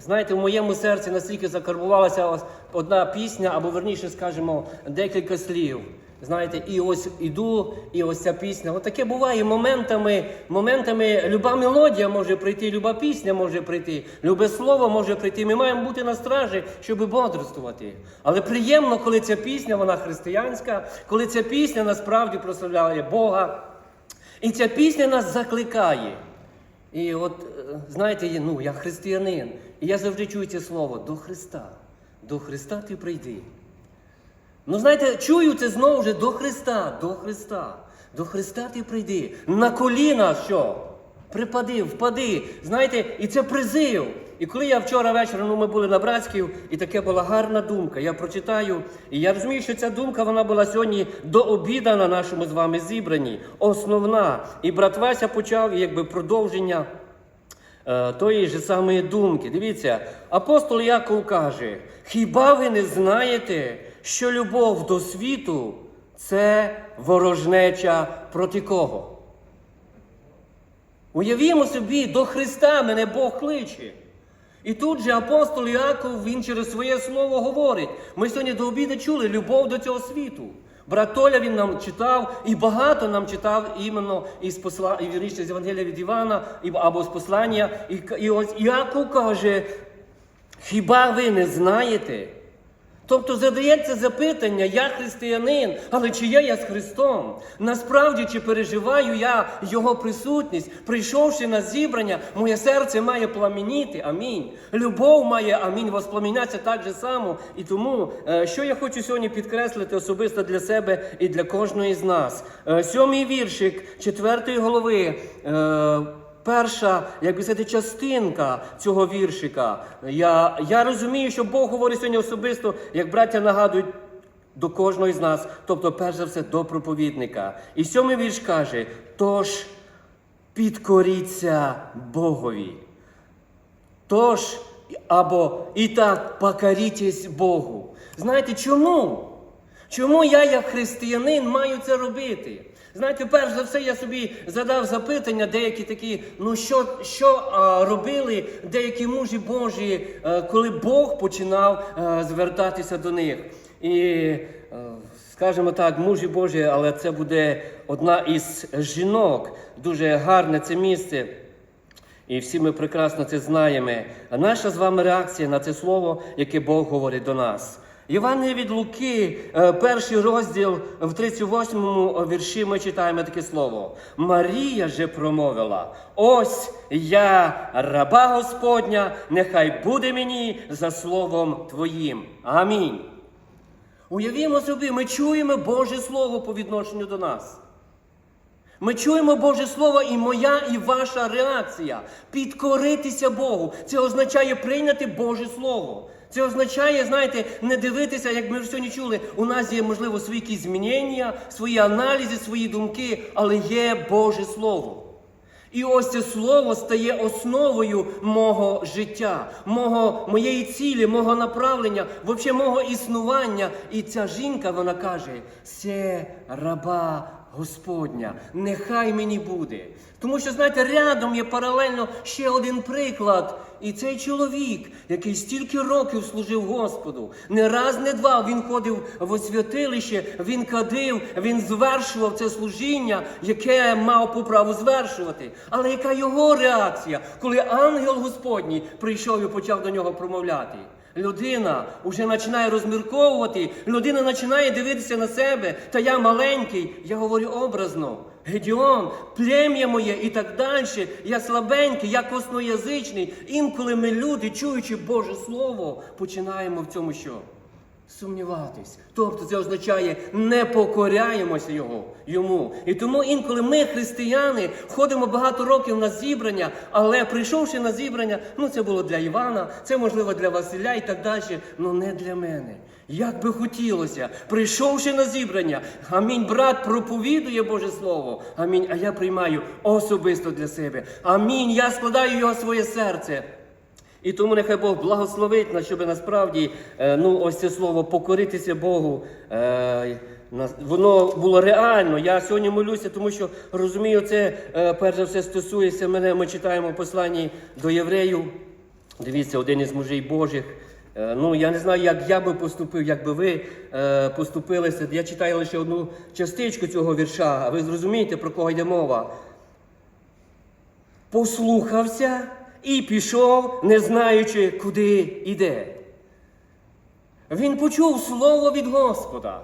Знаєте, в моєму серці настільки закарбувалася одна пісня, або верніше скажемо, декілька слів. Знаєте, і ось іду, і ось ця пісня. От таке буває моментами, моментами люба мелодія може прийти, люба пісня може прийти, любе слово може прийти. Ми маємо бути на стражі, щоб бодрствувати. Але приємно, коли ця пісня, вона християнська, коли ця пісня насправді прославляє Бога. І ця пісня нас закликає. І от, е, знаєте, ну, я християнин, і я завжди чую це слово до Христа. До Христа ти прийди. Ну, знаєте, чую це знову вже до Христа, до Христа. До Христа ти прийди. На коліна що? Припади, впади. Знаєте, і це призив. І коли я вчора вечором, ну ми були на братськів, і таке була гарна думка. Я прочитаю, і я розумію, що ця думка вона була сьогодні до обіда на нашому з вами зібранні. Основна. І брат Вася почав якби продовження е, тої ж самої думки. Дивіться, апостол Яков каже: хіба ви не знаєте, що любов до світу це ворожнеча проти кого? Уявімо собі, до Христа мене Бог кличе. І тут же апостол Яков, він через своє слово говорить. Ми сьогодні до обіду чули любов до цього світу. Братоля він нам читав, і багато нам читав іменно із посла, вірніше з Євангелія від Івана, або з послання. І, і ось Іаков каже: хіба ви не знаєте? Тобто задається запитання, я християнин, але чи є я з Христом? Насправді, чи переживаю я Його присутність, прийшовши на зібрання, моє серце має пламеніти. Амінь. Любов має амінь, воспламінятися так же само. І тому, е, що я хочу сьогодні підкреслити особисто для себе і для кожної з нас. Е, Сьомий віршик четвертої голови. Перша, як би сказати, частинка цього віршика. Я, я розумію, що Бог говорить сьогодні особисто, як браття нагадують до кожного з нас, тобто, перш за все, до проповідника. І сьомий вірш каже: тож підкоріться Богові. Тож, або і так покорітесь Богу. Знаєте чому? Чому я, як християнин, маю це робити? Знаєте, перш за все, я собі задав запитання, деякі такі, ну що, що а, робили деякі мужі Божі, е, коли Бог починав е, звертатися до них. І, е, скажімо так, мужі Божі, але це буде одна із жінок, дуже гарне це місце. І всі ми прекрасно це знаємо. А наша з вами реакція на це слово, яке Бог говорить до нас. Євангеліє від Луки, е, перший розділ в 38-му вірші ми читаємо таке слово. Марія же промовила: Ось я, раба Господня, нехай буде мені за словом Твоїм. Амінь. Уявімо собі, ми чуємо Боже Слово по відношенню до нас. Ми чуємо Боже Слово, і моя, і ваша реакція підкоритися Богу. Це означає прийняти Боже Слово. Це означає, знаєте, не дивитися, як ми вже сьогодні чули. У нас є, можливо, свої якісь змінення, свої аналізи, свої думки, але є Боже Слово. І ось це слово стає основою мого життя, мого, моєї цілі, мого направлення, взагалі мого існування. І ця жінка, вона каже: це раба Господня, нехай мені буде. Тому що, знаєте, рядом є паралельно ще один приклад. І цей чоловік, який стільки років служив Господу, не раз, не два він ходив в освятилище, він кадив, він звершував це служіння, яке мав по праву звершувати. Але яка його реакція, коли ангел Господній прийшов і почав до нього промовляти? Людина вже починає розмірковувати, людина починає дивитися на себе, та я маленький, я говорю образно. Гедіон, плем'я моє і так далі. Я слабенький, я косноязичний. Інколи ми люди, чуючи Боже Слово, починаємо в цьому що? Сумніватись. Тобто це означає не покоряємося його, йому. І тому інколи ми, християни, ходимо багато років на зібрання, але прийшовши на зібрання, ну це було для Івана, це можливо для Василя і так далі, ну не для мене. Як би хотілося, прийшовши на зібрання, амінь, брат проповідує Боже Слово. Амінь. А я приймаю особисто для себе. Амінь. Я складаю його своє серце. І тому нехай Бог благословить нас, щоб насправді е, ну, ось це слово покоритися Богу. е, Воно було реально. Я сьогодні молюся, тому що розумію, це е, перш за все стосується мене. Ми читаємо посланні до євреїв. Дивіться, один із мужей Божих. Ну, я не знаю, як я би поступив, як би ви поступилися. Я читаю лише одну частичку цього вірша, а ви зрозумієте, про кого йде мова. Послухався і пішов, не знаючи, куди йде. Він почув слово від Господа.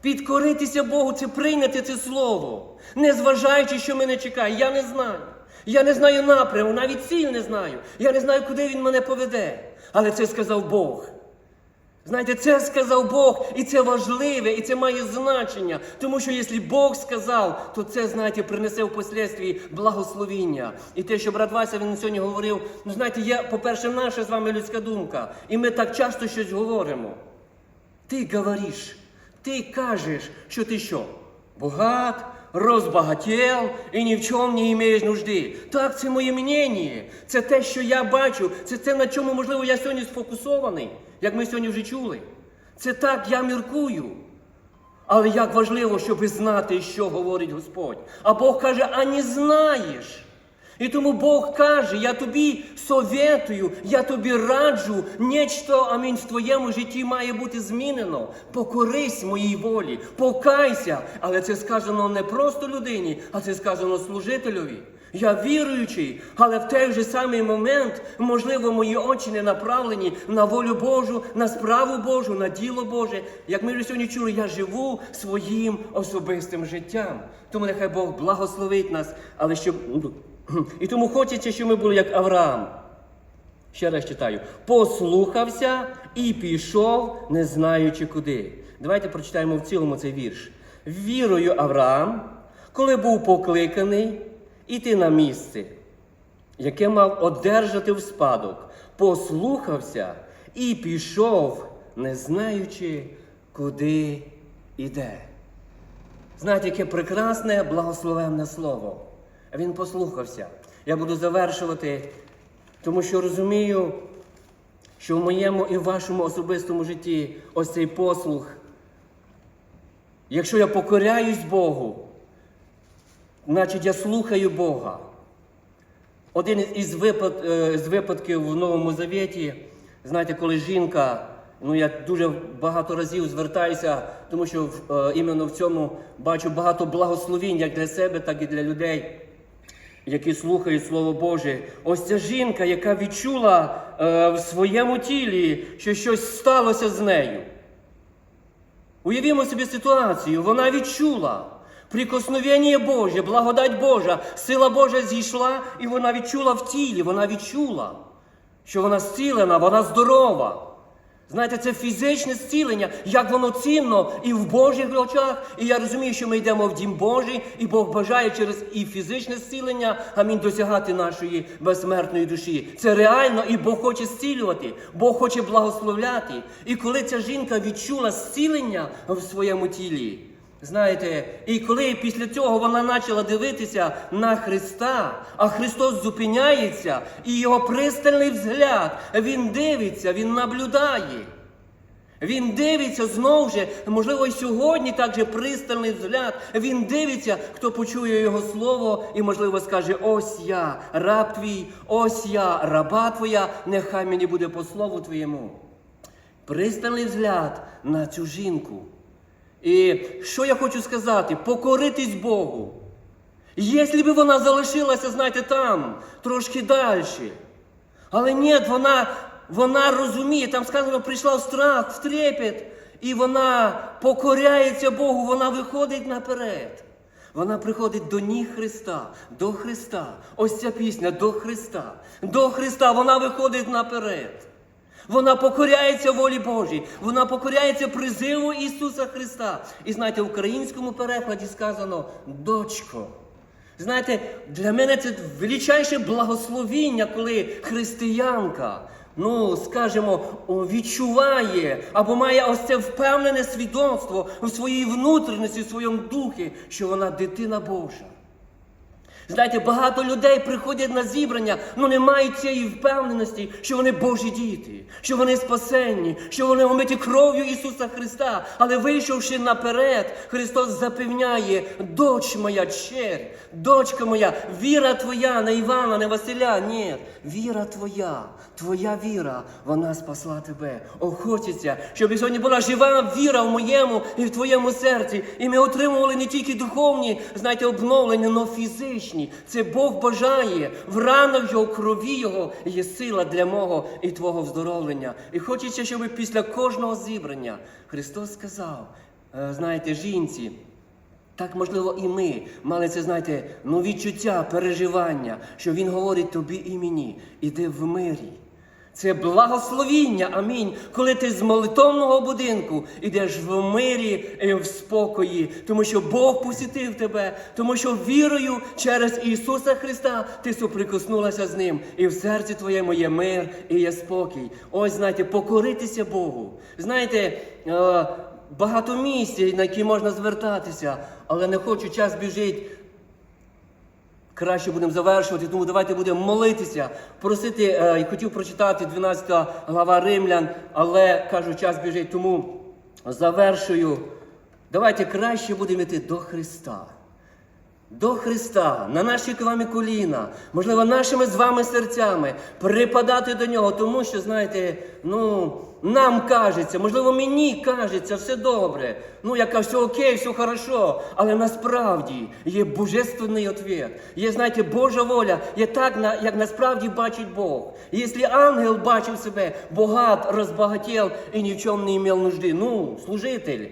Підкоритися Богу це прийняти це слово, незважаючи, що мене чекає. Я не знаю. Я не знаю напряму, навіть ціль не знаю. Я не знаю, куди він мене поведе. Але це сказав Бог. Знаєте, це сказав Бог, і це важливе, і це має значення. Тому що якщо Бог сказав, то це, знаєте, принесе впоследстві благословіння. І те, що брат Вася він сьогодні говорив, ну знаєте, є, по-перше, наша з вами людська думка. І ми так часто щось говоримо. Ти говориш, ти кажеш, що ти що? Богат, розбагател і ні в чому не маєш нужди. Так, це моє мнення. Це те, що я бачу, це те, на чому, можливо, я сьогодні сфокусований, як ми сьогодні вже чули. Це так я міркую. Але як важливо, щоб знати, що говорить Господь. А Бог каже, а не знаєш. І тому Бог каже, я тобі советую, я тобі раджу, нечто, амінь, в твоєму житті має бути змінено. Покорись моїй волі, покайся. Але це сказано не просто людині, а це сказано служителеві. Я віруючий, але в той же самий момент, можливо, мої очі не направлені на волю Божу, на справу Божу, на діло Боже. Як ми вже сьогодні чули, я живу своїм особистим життям. Тому нехай Бог благословить нас, але щоб. І тому хочеться, щоб ми були як Авраам. Ще раз читаю: послухався і пішов, не знаючи куди. Давайте прочитаємо в цілому цей вірш. Вірою Авраам, коли був покликаний іти на місце, яке мав одержати в спадок, послухався і пішов, не знаючи, куди іде. Знаєте, яке прекрасне, благословенне слово. Він послухався. Я буду завершувати, тому що розумію, що в моєму і в вашому особистому житті ось цей послух. Якщо я покоряюсь Богу, значить я слухаю Бога. Один із, е, випадків в Новому Завіті, знаєте, коли жінка, ну я дуже багато разів звертаюся, тому що е, іменно в цьому бачу багато благословінь як для себе, так і для людей, які слухають Слово Боже. Ось ця жінка, яка відчула е, в своєму тілі, що щось сталося з нею. Уявімо собі ситуацію, вона відчула. Прикосновення Боже, благодать Божа, сила Божа зійшла, і вона відчула в тілі, вона відчула, що вона зцілена, вона здорова. Знаєте, це фізичне зцілення, як воно цінно і в Божих очах. І я розумію, що ми йдемо в дім Божий, і Бог бажає через і фізичне зцілення, амінь, досягати нашої безсмертної душі. Це реально, і Бог хоче зцілювати, Бог хоче благословляти. І коли ця жінка відчула зцілення в своєму тілі, Знаєте, і коли після цього вона почала дивитися на Христа, а Христос зупиняється, і його пристальний взгляд, Він дивиться, Він наблюдає. Він дивиться знову ж, можливо, і сьогодні так же пристальний взгляд. Він дивиться, хто почує його слово, і, можливо, скаже: Ось я, раб твій, ось я, раба твоя, нехай мені буде по слову твоєму. Пристальний взгляд на цю жінку. І що я хочу сказати? Покоритись Богу. Якщо б вона залишилася, знаєте, там, трошки далі. Але ні, вона, вона розуміє, там сказано, прийшла в страх, в трепет, і вона покоряється Богу, вона виходить наперед. Вона приходить до ніг Христа, до Христа. Ось ця пісня до Христа. До Христа вона виходить наперед. Вона покоряється волі Божій, вона покоряється призиву Ісуса Христа. І знаєте, в українському перекладі сказано дочко. Знаєте, для мене це величайше благословіння, коли християнка, ну, скажімо, відчуває або має ось це впевнене свідоцтво у своїй внутрішності, у своєму духі, що вона дитина Божа. Знаєте, багато людей приходять на зібрання, але не мають цієї впевненості, що вони Божі діти, що вони спасенні, що вони омиті кров'ю Ісуса Христа. Але вийшовши наперед, Христос запевняє, доч моя черь, дочка моя, віра твоя, не Івана, не Василя. Ні, віра твоя, твоя віра, вона спасла тебе. О, хочеться, щоб сьогодні була жива віра в моєму і в твоєму серці. І ми отримували не тільки духовні, знаєте, обновлення, але фізичні. Це Бог бажає. В ранах його, крові його є сила для мого і твого вздоровлення. І хочеться, щоб після кожного зібрання Христос сказав, е, знаєте, жінці. Так, можливо, і ми мали це, знаєте, ну, відчуття, переживання, що Він говорить тобі і мені, іди в мирі. Це благословіння, амінь, коли ти з молитовного будинку йдеш в мирі і в спокої, тому що Бог посітив тебе, тому що вірою через Ісуса Христа ти соприкоснулася з Ним, і в серці твоєму є мир і є спокій. Ось, знаєте, покоритися Богу. Знаєте, е, багато місць, на які можна звертатися, але не хочу, час біжить. Краще будемо завершувати, тому давайте будемо молитися, просити. Е, і хотів прочитати 12 глава Римлян, але кажу, час біжить, тому завершую. Давайте краще будемо йти до Христа. До Христа, на наші вами коліна, можливо, нашими з вами серцями, припадати до нього, тому що, знаєте, ну, нам кажеться, можливо, мені кажеться, все добре. Ну, яка все окей, все хорошо. Але насправді є божественний ответ. Є, знаєте, Божа воля, є так, як насправді бачить Бог. І Якщо ангел бачив себе богат, розбагатів і ні в чому не мав нужди, ну, служитель.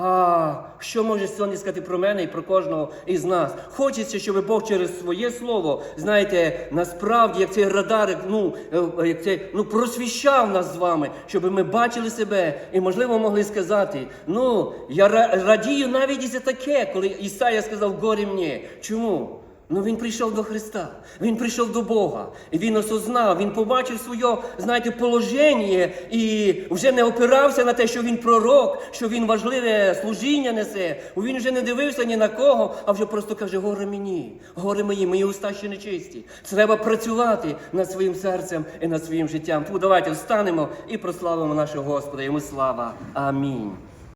А що може сьогодні сказати про мене і про кожного із нас? Хочеться, щоб Бог через своє слово, знаєте, насправді, як цей радарик, ну, е, як цей ну, просвіщав нас з вами, щоб ми бачили себе і, можливо, могли сказати: ну, я ра- радію навіть і за таке, коли Ісая сказав горі мені. Чому? Ну він прийшов до Христа, він прийшов до Бога, і він осознав, він побачив своє, знаєте, положення і вже не опирався на те, що він пророк, що він важливе служіння несе. Він вже не дивився ні на кого, а вже просто каже: горе мені, горе мої, мої уста ще не чисті. Треба працювати над своїм серцем і над своїм життям. Тому давайте встанемо і прославимо нашого Господа. Йому слава. Амінь.